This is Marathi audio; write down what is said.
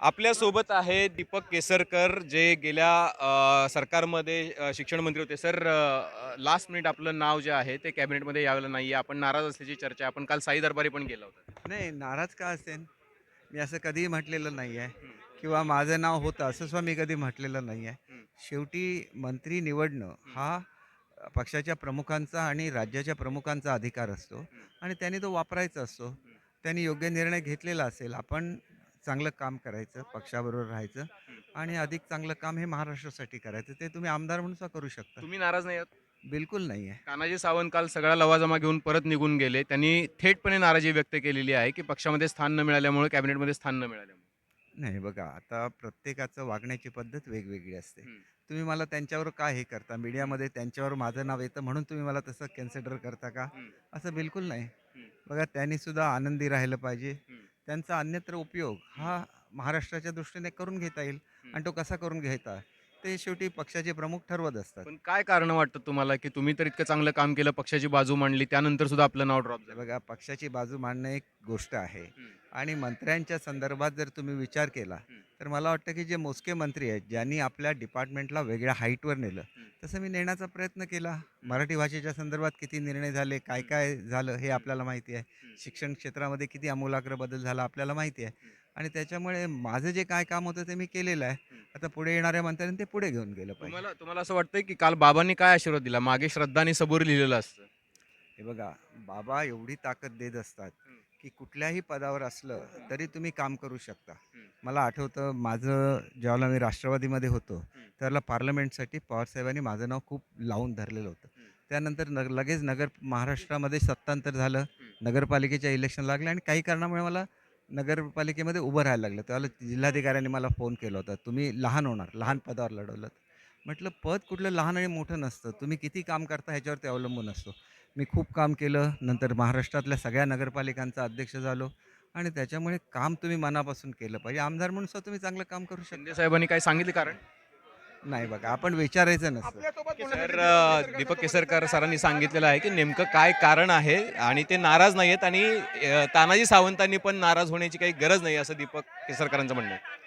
आपल्यासोबत आहे दीपक केसरकर जे गेल्या सरकारमध्ये शिक्षण मंत्री होते. सर लास्ट मिनिट आपलं नाव जे आहे ते कॅबिनेटमध्ये यावलं नाही आहे आपण नाराज असल्याची चर्चा आहे. आपण काल साई दरबारी पण गेला होता. नाही नाराज का असेल मी असं कधीही म्हटलेलं नाही आहे. किंवा माझं नाव होतं असं सुद्धा मी कधी म्हटलेलं नाही आहे. शेवटी मंत्री निवडणं हा पक्षाच्या प्रमुखांचा आणि राज्याच्या प्रमुखांचा अधिकार असतो. आणि त्यांनी तो वापरायचा असतो. त्यांनी योग्य निर्णय घेतलेला असेल. आपण चांगलं काम करायचं पक्षाबरोबर राहायचं आणि अधिक चांगलं काम हे महाराष्ट्रासाठी करायचं. ते तुम्ही आमदार म्हणून सुद्धा करू शकता. तुम्ही नाराज नाही आहात? बिलकुल नाही आहे कानाजी सावंत काल सगळा लवाजमा घेऊन परत निघून गेले. त्यांनी थेटपणे नाराजी व्यक्त केलेली आहे की पक्षामध्ये स्थान न मिळाल्यामुळे कॅबिनेटमध्ये स्थान न मिळाल्यामुळे. नाही बघा आता प्रत्येकाचं वागण्याची पद्धत वेगवेगळी असते. तुम्ही मला त्यांच्यावर का हे करता? मीडियामध्ये त्यांच्यावर माझं नाव येतं म्हणून तुम्ही मला तसं कन्सिडर करता का. असं बिलकुल नाही. बघा त्यांनी सुद्धा आनंदी राहिलं पाहिजे. त्यांचा अन्यत्र उपयोग हा महाराष्ट्राच्या दृष्टीने करून घेता येईल. आणि तो कसा करून घेता ते शेवटी पक्षाचे प्रमुख ठरवत असतात पण काय कारण वाटतं तुम्हाला की तुम्ही तर इतकं चांगलं काम केलं पक्षाची बाजू मांडली त्यानंतर सुद्धा आपलं नाव ड्रॉप झालं बघा पक्षाची बाजू मांडणं एक गोष्ट आहे. आणि मंत्र्यांच्या संदर्भात जर तुम्ही विचार केला. तर मला वाटतं की जे मोजके मंत्री आहेत ज्यांनी आपल्या डिपार्टमेंटला वेगळ्या हाईटवर नेलं. तसं मी नेण्याचा प्रयत्न केला. मराठी भाषेच्या संदर्भात किती निर्णय झाले काय काय झालं हे आपल्याला माहिती आहे. हं. शिक्षण क्षेत्रामध्ये किती आमूलाग्र बदल झाला आपल्याला माहिती आहे. आणि त्याच्यामुळे माझं जे काय काम होतं ते मी केलेलं आहे. आता पुढे येणाऱ्या मंत्र्यांनी ते पुढे घेऊन गेलं पाहिजे. तुम्हाला तुम्हाला असं वाटतंय की काल बाबांनी काय आशीर्वाद दिला? मागे श्रद्धा आणि सबुरी लिहिलेलं असतं. हे बघा बाबा एवढी ताकद देत असतात. की कुठल्याही पदावर असलं तरी तुम्ही काम करू शकता. मला आठवतं माझं ज्यावेळेला मी राष्ट्रवादीमध्ये होतो. त्यावेळेला पार्लमेंटसाठी पवारसाहेबांनी माझं नाव खूप लावून धरलेलं होतं. त्यानंतर न लगेच नगर महाराष्ट्रामध्ये सत्तांतर झालं नगरपालिकेच्या इलेक्शन लागलं आणि काही कारणामुळे मला नगरपालिकेमध्ये उभं राहायला लागलं. त्यावेळेला जिल्हाधिकाऱ्यांनी मला फोन केला होता तुम्ही लहान होणार लहान पदावर लढवलं म्हटलं पद कुठलं लहान आणि मोठं नसतं. तुम्ही किती काम करता ह्याच्यावरती अवलंबून असतो. मी खूप काम केलं नंतर महाराष्ट्रातल्या सगळ्या नगरपालिकांचा अध्यक्ष झालो आणि त्याच्यामुळे काम तुम्ही मनापासून केलं पाहिजे. आमदार म्हणून सुद्धा तुम्ही चांगलं काम करू शिंदे शकता साहेबांनी काय सांगितले कारण? नाही बघा आपण विचारायचं नसतं. सर अ, दीपक केसरकर सरांनी सांगितलेलं आहे की नेमकं काय कारण आहे आणि ते नाराज नाही आहेत आणि अ, तानाजी सावंतांनी पण नाराज होण्याची काही गरज नाही असं दीपक केसरकरांचं म्हणणं आहे.